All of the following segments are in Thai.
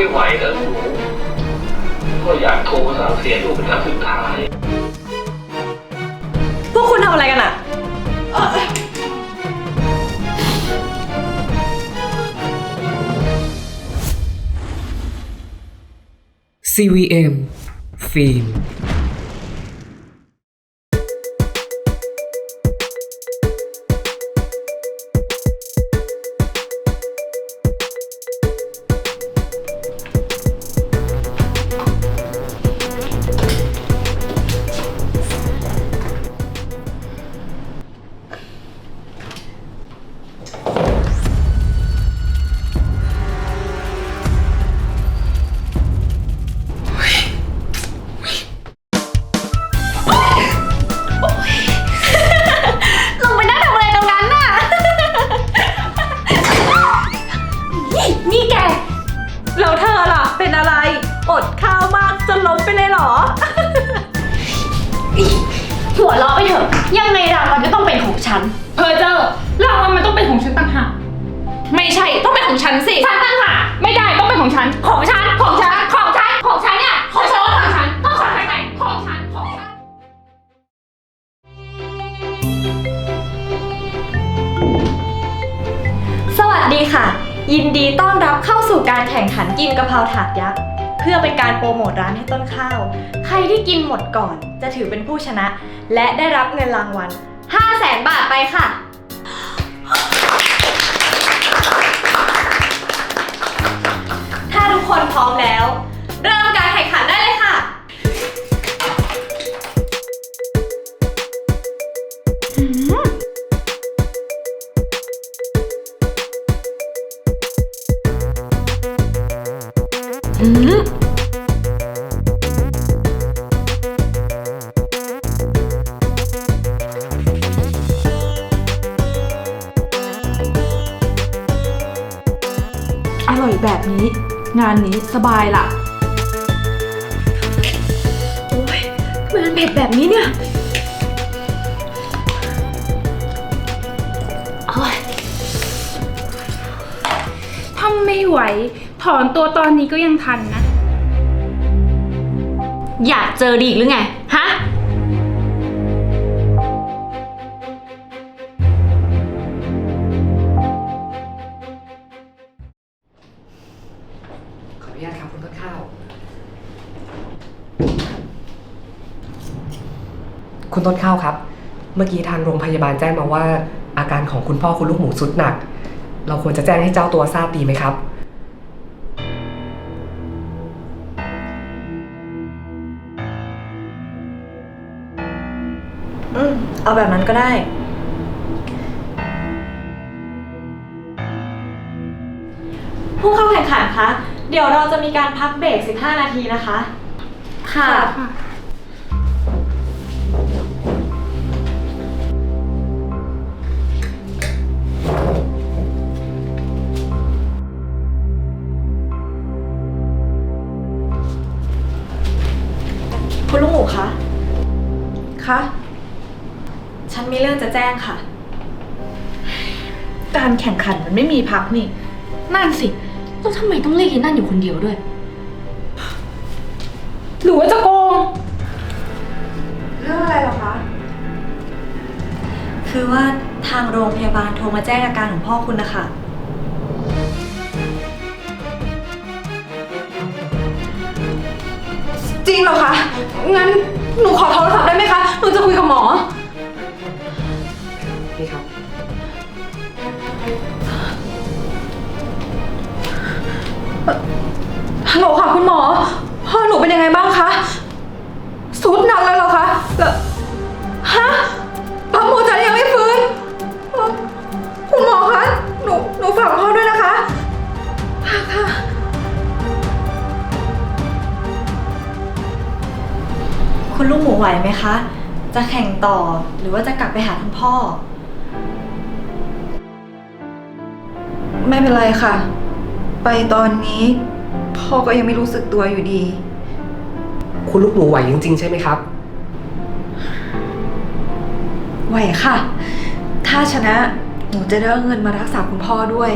ไม่ไหวแล้วหนูก็อยากโทรสั่งเสียลูกเป็นครั้งสุดท้าย พวกคุณทำอะไรกันอะ CVM ฟิล์ม ฉัน ของฉัน ของฉัน ของฉัน ของฉันเนี่ย ของฉันของฉัน ต้องของฉันไหนของฉัน ของฉัน สวัสดีค่ะ ยินดีต้อนรับเข้าสู่การแข่งขันกินกะเพราถาดยักษ์ เพื่อเป็นการโปรโมทร้านให้ต้นข้าว ใครที่กินหมดก่อนจะถือเป็นผู้ชนะ และได้รับเงินรางวัล 5 0 0แสนบาทไปค่ะ ทุกคนพร้อมแล้ว เริ่มการแข่งขันได้เลยค่ะอร่อยแบบนี้ งานนี้สบายละโอ้ยทำไมมันเผ็ดแบบนี้เนี่ยถ้าไม่ไหว ถอนตัวตอนนี้ก็ยังทันนะ อยากเจอดีอีกหรือไง ฮะ คุณต้นข้าวครับ เมื่อกี้ทางโรงพยาบาลแจ้งมาว่า อาการของคุณพ่อคุณลูกหมูสุดหนัก เราควรจะแจ้งให้เจ้าตัวทราบดีไหมครับ อืม เอาแบบนั้นก็ได้ ผู้เข้าแข่งขันคะ เดี๋ยวเราจะมีการพักเบรก 15 นาทีนะคะ ค่ะ คุณลูกหมูคะ คะ ฉันมีเรื่องจะแจ้งค่ะ การแข่งขันมันไม่มีพักนี่ นั่นสิ แล้วทำไมต้องเรียกยีนั่นอยู่คนเดียวด้วย หรือว่าจะโกง เรื่องอะไรหรอคะ คือว่าทางโรงพยาบาลโทรมาแจ้งอาการของพ่อคุณนะคะ จริงเหรอคะ งั้นหนูขอโทรศัพท์ได้ไหมคะ หนูจะคุยกับหมอ นี่ครับ ฮัลโหลค่ะคุณหมอ พ่อหนูเป็นยังไงบ้างคะ คุณลูกหมูไหวไหมคะ จะแข่งต่อหรือว่าจะกลับไปหาคุณพ่อ ไม่เป็นไรค่ะ ไปตอนนี้ พ่อก็ยังไม่รู้สึกตัวอยู่ดี คุณลูกหมูไหวจริง ๆ ใช่ไหมครับ ไหวค่ะ ถ้าชนะหนูจะได้เอาเงินมารักษาคุณพ่อด้วย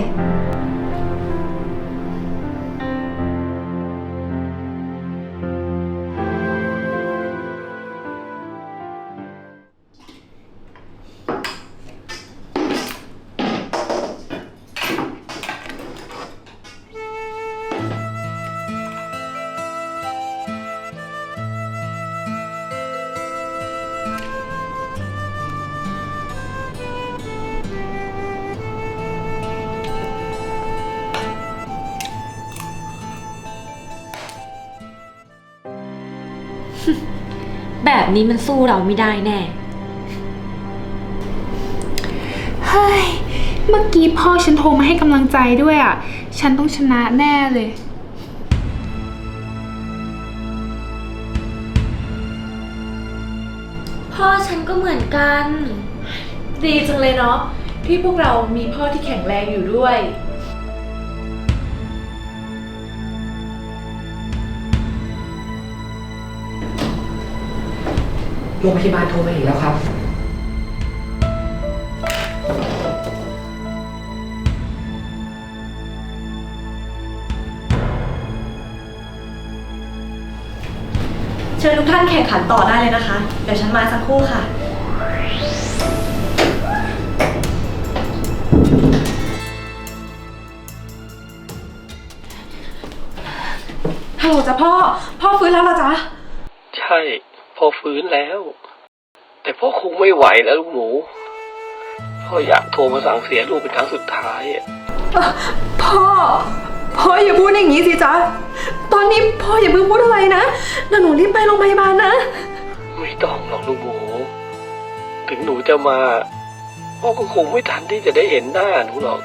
แบบนี้มันสู้เราไม่ได้แน่ เฮ้ย เมื่อกี้พ่อฉันโทรมาให้กำลังใจด้วยอะ ฉันต้องชนะแน่เลย พ่อฉันก็เหมือนกัน ดีจังเลยเนาะที่พวกเรามีพ่อที่แข็งแรงอยู่ด้วย โรงพยาบาลโทรมาอีกแล้วครับ เชิญทุกท่านแข่งขันต่อได้เลยนะคะ เดี๋ยวฉันมาสักครู่ค่ะ ฮัลโหลจ้ะพ่อ พ่อฟื้นแล้วเหรอจ๊ะ ใช่ พอฟื้นแล้ว แต่พ่อคงไม่ไหวแล้วลูกหมูพ่ออยากโทรมาสั่งเสียลูกเป็นครั้งสุดท้ายอะพ่อ พ่ออย่าพูดอย่างนี้สิจ๊ะ ตอนนี้พ่ออย่าเพิ่งพูดอะไรนะแล้วหนูรีบไปโรงพยาบาลนะ ไม่ต้องหรอกลูกหมู ถึงหนูจะมา พ่อก็คงไม่ทันที่จะได้เห็นหน้าหนูหรอก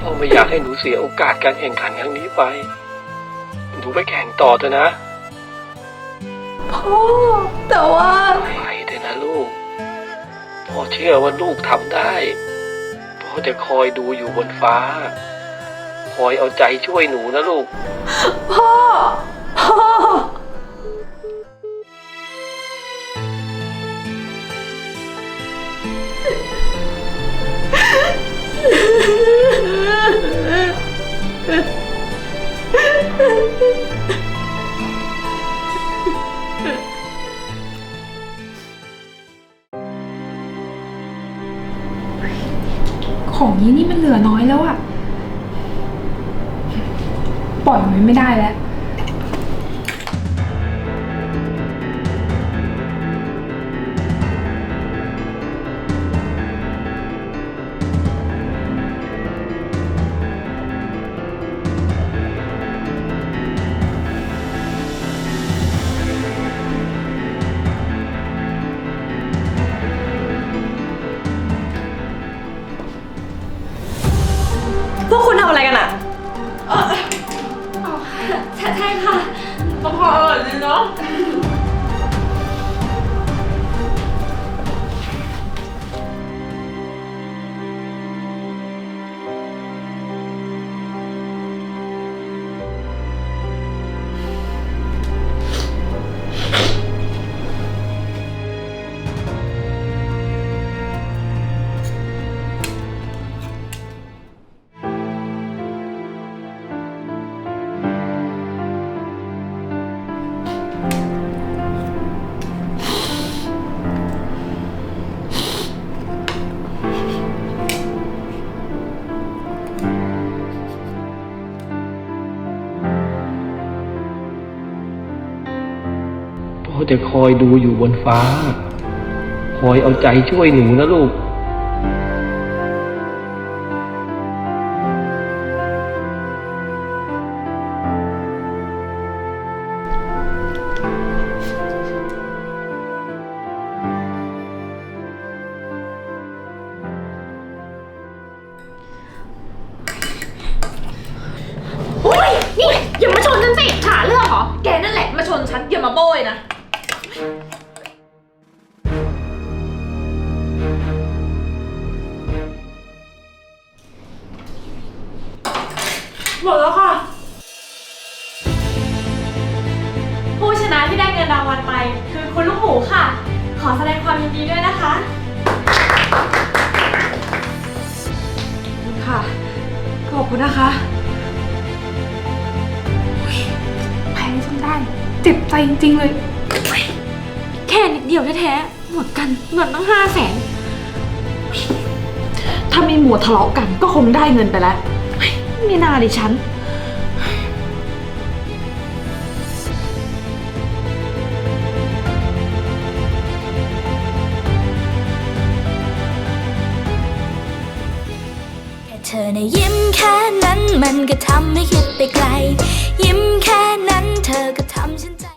พ่อไม่อยากให้หนูเสียโอกาสการแข่งขันครั้งนี้ไป หนูไปแข่งต่อเถอะนะ พ่อ แต่ว่าไปเถอะนะลูก พ่อเชื่อว่าลูกทำได้ พ่อจะคอยดูอยู่บนฟ้า คอยเอาใจช่วยหนูนะลูก พ่อ พ่อ ของนี้นี่มันเหลือน้อยแล้วอะปล่อยไว้ไม่ได้แล้ว จะคอยดูอยู่บนฟ้า คอยเอาใจช่วยหนูนะลูกโอ้ยนี่อย่ามาชนฉันสิหาเรื่องเหรอ แกนั่นแหละมาชนฉันอย่ามาโบยนะ หมดแล้วค่ะ ผู้ชนะที่ได้เงินรางวัลไป คือคุณลูกหมูค่ะ ขอแสดงความยินดีด้วยนะคะ ค่ะ ขอบคุณนะคะแพ้จนได้ เจ็บใจจริงๆเลยแค่นิด เดียวแท้ๆ หมดกันเงินตั้งห้าแสน ถ้าไม่มัวทะเลาะกันก็คงได้เงินไปแล้วเฮ้ยไม่น่าเลยฉัน แค่เธอในะยิ้มแค่นั้นมันก็ทำให้คิดไปไกล ยิ้มแค่นั้นเธอก็ทำฉัน